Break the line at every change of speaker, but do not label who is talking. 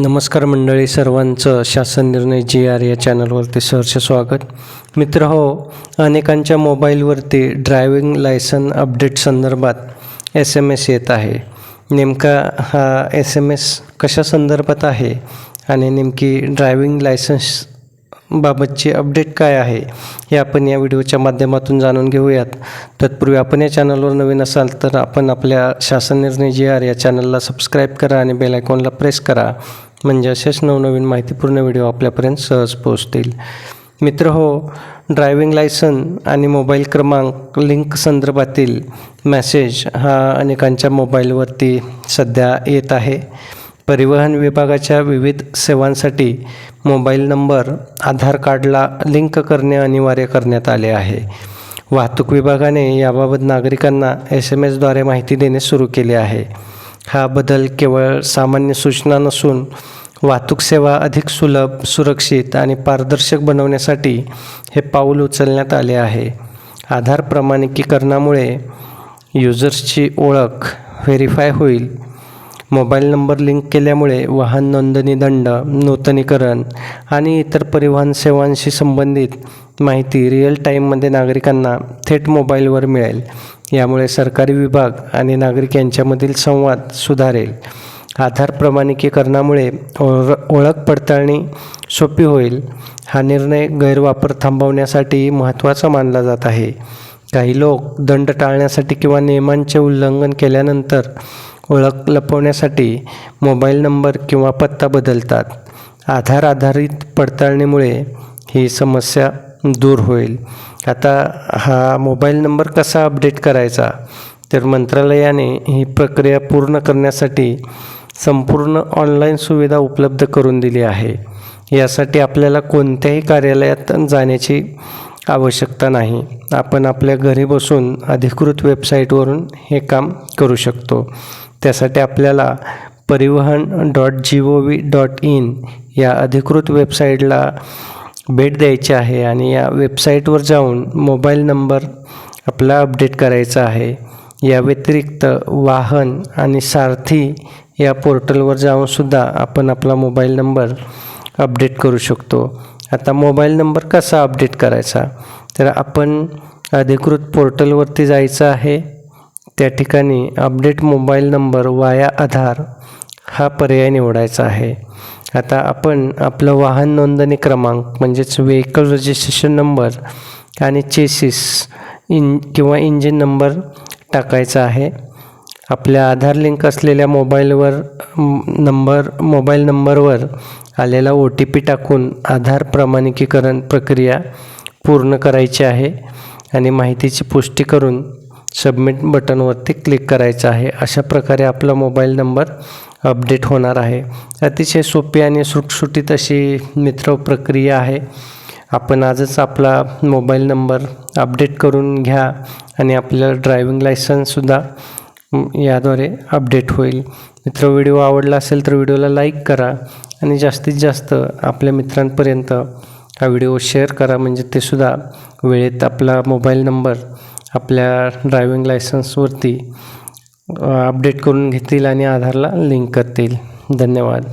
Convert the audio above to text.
नमस्कार मंडळी सर्वांचं शासन निर्णय जी आर या चॅनलवरती सहर्ष स्वागत. मित्र हो अनेकांच्या मोबाईलवरती ड्रायविंग लायसन अपडेट संदर्भात एस एम एस येत आहे. नेमका हा एस एम एस कशा संदर्भात आहे आणि नेमकी ड्रायविंग लायसन्स बाबतची अपडेट काय आहे हे आपण या व्हिडिओच्या माध्यमातून जाणून घेऊयात. तत्पूर्वी आपण या चॅनलवर नवीन असाल तर आपण आपल्या शासन निर्णय जी आर या चॅनलला सबस्क्राईब करा आणि बेल आयकॉनला प्रेस करा. म्हणजे असेच नवनवीन माहितीपूर्ण व्हिडिओ आपल्यापर्यंत सहज पोहोचतील. मित्र हो ड्रायविंग लायसन आणि मोबाईल क्रमांक लिंक संदर्भातील मॅसेज हा अनेकांच्या मोबाईलवरती सध्या येत आहे. परिवहन विभागाच्या विविध सेवांसाठी मोबाईल नंबर आधार कार्डला लिंक करणे अनिवार्य करण्यात आले आहे. वाहतूक विभागाने याबाबत नागरिकांना एस एम एसद्वारे माहिती देणे सुरू केले आहे. हा बदल केवळ सामान्य सूचना नसून वाहतूक सेवा अधिक सुलभ सुरक्षित आणि पारदर्शक बनवण्यासाठी हे पाऊल उचलण्यात आले आहे. आधार प्रमाणिकीकरणामुळे युजर्सची ओळख व्हेरीफाय होईल. मोबाईल नंबर लिंक केल्यामुळे वाहन नोंदणी दंड नूतनीकरण आणि इतर परिवहन सेवांशी संबंधित माहिती रिअल टाईममध्ये नागरिकांना थेट मोबाईलवर मिळेल. यामुळे सरकारी विभाग आणि नागरिक यांच्यामधील संवाद सुधारेल. आधार प्रमाणिकीकरणामुळे ओळ ओळख पडताळणी सोपी होईल. हा निर्णय गैरवापर थांबवण्यासाठी महत्त्वाचा मानला जात आहे. काही लोक दंड टाळण्यासाठी किंवा नियमांचे उल्लंघन केल्यानंतर ओळख लपवण्यासाठी मोबाईल नंबर किंवा पत्ता बदलतात. आधार आधारित पडताळणीमुळे ही समस्या दूर होईल. आता हा मोबाईल नंबर कसा अपडेट करायचा? तर मंत्रालयाने ही प्रक्रिया पूर्ण करण्यासाठी संपूर्ण ऑनलाईन सुविधा उपलब्ध करून दिली आहे. यासाठी आपल्याला कोणत्याही कार्यालयात जाण्याची आवश्यकता नाही. आपण आपल्या घरी बसून अधिकृत वेबसाईटवरून हे काम करू शकतो. त्यासाठी आपल्याला Parivahan dot G O V dot in या अधिकृत वेबसाईटला भेट द्यायची आहे आणि या वेबसाईटवर जाऊन मोबाईल नंबर आपला अपडेट करायचा आहे. या व्यतिरिक्त वाहन आणि सारथी या पोर्टलवर जाऊनसुद्धा आपण आपला मोबाईल नंबर अपडेट करू शकतो. आता मोबाईल नंबर कसा अपडेट करायचा? तर आपण अधिकृत पोर्टलवरती जायचं आहे. त्या ठिकाणी अपडेट मोबाईल नंबर वाया आधार हा पर्याय निवडायचा आहे. आता आपण आपलं वाहन नोंदणी क्रमांक म्हणजेच व्हेकल रजिस्ट्रेशन नंबर आणि चेसिस इन किंवा इंजिन नंबर टाकायचा आहे. आपल्या आधार लिंक असलेल्या मोबाईलवर नंबर मोबाईल नंबरवर आलेला ओ टी पी टाकून आधार प्रमाणिकीकरण प्रक्रिया पूर्ण करायची आहे आणि माहितीची पुष्टी करून सबमिट बटनवरती क्लिक करायचं आहे. अशा प्रकारे आपला मोबाईल नंबर अपडेट होणार आहे. अतिशय सोपी आणि सुटसुटीत अशी मित्र प्रक्रिया आहे. आपण आजच आपला मोबाईल नंबर अपडेट करून घ्या आणि आपलं ड्रायविंग लायसन्ससुद्धा याद्वारे अपडेट होईल. मित्र व्हिडिओ आवडला असेल तर व्हिडिओला लाईक करा आणि जास्तीत जास्त आपल्या मित्रांपर्यंत हा व्हिडिओ शेअर करा. म्हणजे ते सुद्धा वेळेत आपला मोबाईल नंबर आपल्या ड्रायविंग लायसन्सवरती अपडेट करून घेतील आणि आधारला लिंक करतील. धन्यवाद.